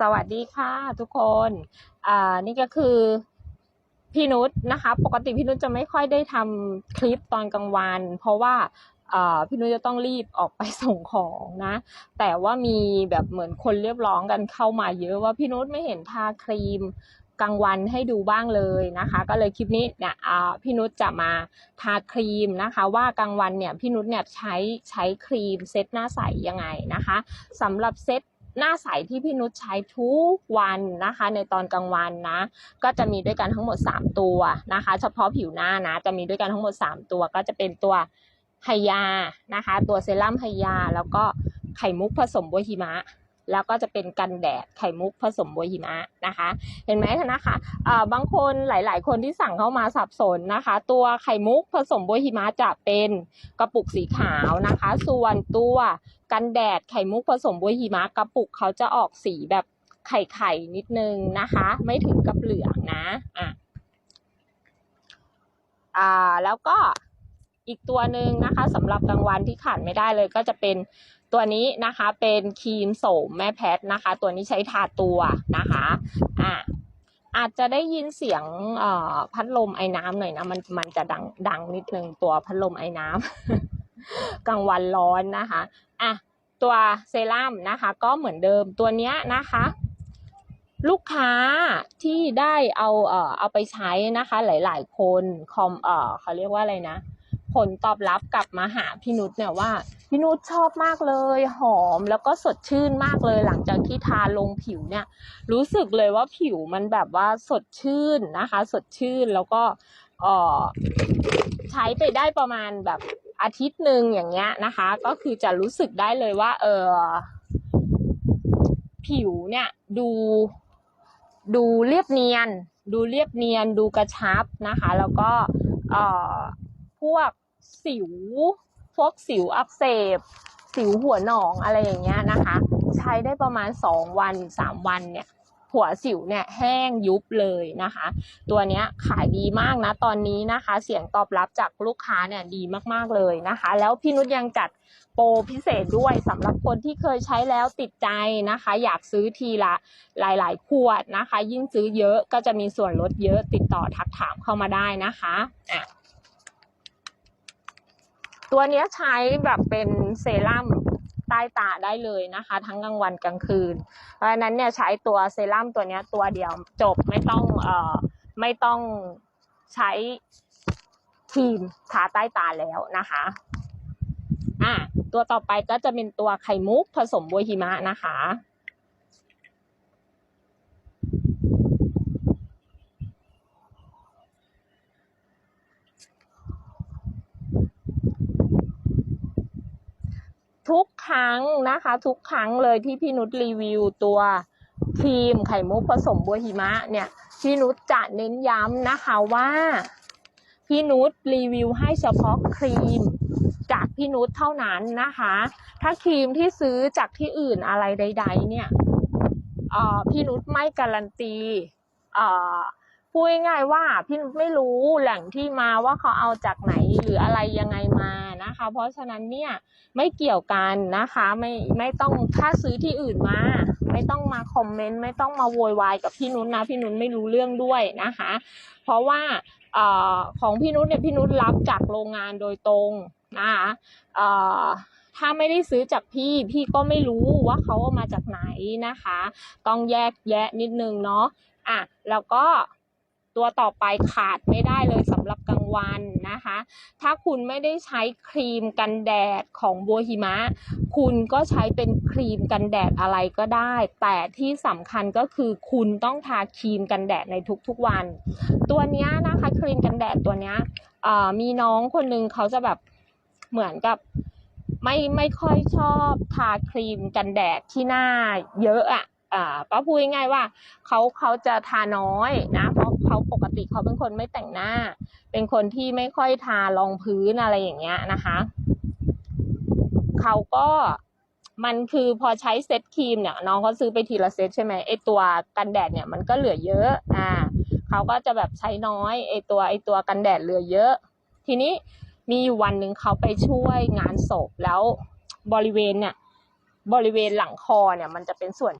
สวัสดีค่ะทุกคน อ่า นี่ก็คือพี่นุชนะคะ ปกติพี่นุชจะไม่ค่อยได้ทำคลิปตอนกลางวัน เพราะว่าอ่าพี่นุชจะต้องรีบออกไปส่งของนะ แต่ว่ามีแบบเหมือนคนเรียบร้องกันเข้ามาเยอะว่าพี่นุชไม่เห็นทาครีมกลางวันให้ดูบ้างเลยนะคะ ก็เลยคลิปนี้เนี่ยอ่าพี่นุชจะมาทาครีมนะคะ ว่ากลางวันเนี่ยพี่นุชเนี่ยใช้ใช้ครีมเซตหน้าใสยังไงนะคะสำหรับเซต หน้าใสที่พี่นุชใช้ทุกวันนะคะ ในตอนกลางวันนะ ก็จะมีด้วยกันทั้งหมด 3 ตัวนะคะ เฉพาะผิวหน้านะจะมีด้วยกันทั้งหมด 3 ตัว ก็จะเป็นตัวไฮยานะคะ ตัวเซรั่มไฮยา แล้วก็ไข่มุกผสมบัวหิมะ แล้วก็จะเป็นกันแดดไข่มุกผสมบัวหิมะนะคะ เห็นไหมนะคะอ่าบางคนหลาย ๆ คนที่สั่งเข้ามาสับสนนะคะ ตัวไข่มุกผสมบัวหิมะจะเป็นกระปุกสีขาวนะคะ ส่วนตัวกันแดดไข่มุกผสมบัวหิมะกระปุกเขาจะออกสีแบบไข่ไข่นิดนึงนะคะ ไม่ถึงกับเหลืองนะอะอ่าแล้วก็ อีกตัวหนึ่งนะคะสำหรับกลางวันที่ขาดไม่ได้เลยก็จะเป็นตัวนี้นะคะเป็นครีมโสมแม่แพทนะคะ ตัวนี้ใช้ทาตัวนะคะอะอาจจะได้ยินเสียงพัดลมไอ้น้ำหน่อยนะมันมันจะดังดังนิดนึงตัวพัดลมไอ้น้ำกลางวันร้อนนะคะอะตัวเซรั่มนะคะ ก็เหมือนเดิมตัวเนี้ยนะคะ ลูกค้าที่ได้เอาเอ่อเอาไปใช้นะคะ หลาย ๆ คนคอมเอ่อเขาเรียกว่าอะไรนะ ผลตอบรับกลับมาหาพี่นุชเนี่ยว่าพี่นุชชอบมากเลยหอมแล้วก็สดชื่นมากเลยหลังจากที่ทาลงผิวเนี่ย รู้สึกเลยว่าผิวมันแบบว่าสดชื่นนะคะ สดชื่นแล้วก็ออใช้ไปได้ประมาณแบบอาทิตย์หนึ่งอย่างเงี้ยนะคะ ก็คือจะรู้สึกได้เลยว่า เออผิวเนี่ยดู ดูเรียบเนียน ดูเรียบเนียน ดูกระชับนะคะ แล้วก็เออพวก สิว พวกสิวอักเสบ สิวหัวหนองอะไรอย่างเงี้ยนะคะ ใช้ได้ประมาณ 2 วัน 3 วันเนี่ย หัวสิวเนี่ยแห้งยุบเลยนะคะ ตัวเนี้ยขายดีมากนะตอนนี้นะคะ เสียงตอบรับจากลูกค้าเนี่ยดีมากๆเลยนะคะ แล้วพี่นุชยังจัดโปรพิเศษด้วยสำหรับคนที่เคยใช้แล้วติดใจนะคะ อยากซื้อทีละหลาย ๆ ขวดนะคะ ยิ่งซื้อเยอะก็จะมีส่วนลดเยอะติดต่อทักถามเข้ามาได้นะคะอะ ตัวนี้ใช้แบบเป็นเซรั่มใต้ตาได้เลยนะคะ ทั้งกลางวันกลางคืน เพราะฉะนั้นเนี่ยใช้ตัวเซรั่มตัวนี้ตัวเดียวจบไม่ต้องเอ่อไม่ต้องใช้ครีมทาใต้ตาแล้วนะคะอะตัวต่อไปก็จะเป็นตัวไข่มุกผสมบัวหิมะนะคะ ทุกครั้งนะคะ ทุกครั้งเลยที่พี่นุชรีวิวตัวครีมไข่มุกผสมบัวหิมะเนี่ยพี่นุชจะเน้นย้ำนะคะว่า พี่นุชรีวิวให้เฉพาะครีมจากพี่นุชเท่านั้นนะคะ ถ้าครีมที่ซื้อจากที่อื่นอะไรใด ๆ เนี่ยเออพี่นุชไม่การันตีเออ พูดง่ายๆว่าพี่นุชไม่รู้แหล่งที่มาว่าเขาเอาจากไหนหรืออะไรยังไงมานะคะ เพราะฉะนั้นเนี่ยไม่เกี่ยวกันนะคะไม่ไม่ต้องถ้าซื้อที่อื่นมา ไม่ต้องมาคอมเมนต์ไม่ต้องมาโวยวายกับพี่นุชนะพี่นุชไม่รู้เรื่องด้วยนะคะ เพราะว่าออของพี่นุชเนี่ยพี่นุชรับจากโรงงานโดยตรงนะคะถ้าไม่ได้ซื้อจากพี่พี่ก็ไม่รู้ว่าเขาเอามาจากไหนนะคะ ต้องแยกแยะนิดนึงเนาะอะแล้วก็ ตัวต่อไปขาดไม่ได้เลยสำหรับกลางวันนะคะ ถ้าคุณไม่ได้ใช้ครีมกันแดดของบัวหิมะ คุณก็ใช้เป็นครีมกันแดดอะไรก็ได้ แต่ที่สำคัญก็คือคุณต้องทาครีมกันแดดในทุกๆวัน ตัวนี้นะคะครีมกันแดดตัวนี้มีน้องคนนึงเขาจะแบบเหมือนกับไม่ไม่ค่อยชอบทาครีมกันแดดที่หน้าเยอะอะอ่าก็พูดง่ายว่าเขาเขาจะทาน้อยนะเพราะ เขาปกติเขาเป็นคนไม่แต่งหน้า เป็นคนที่ไม่ค่อยทารองพื้นอะไรอย่างเงี้ยนะคะเขาก็มันคือพอใช้เซตครีมเนี่ยน้องเขาซื้อไปทีละเซตใช่ไหมไอตัวกันแดดเนี่ยมันก็เหลือเยอะ อ่าเขาก็จะแบบใช้น้อยไอตัวไอตัวกันแดดเหลือเยอะ ทีนี้มีอยู่วันหนึ่งเขาไปช่วยงานศพแล้วบริเวณเนี่ยบริเวณหลังคอเนี่ยมันจะเป็นส่วน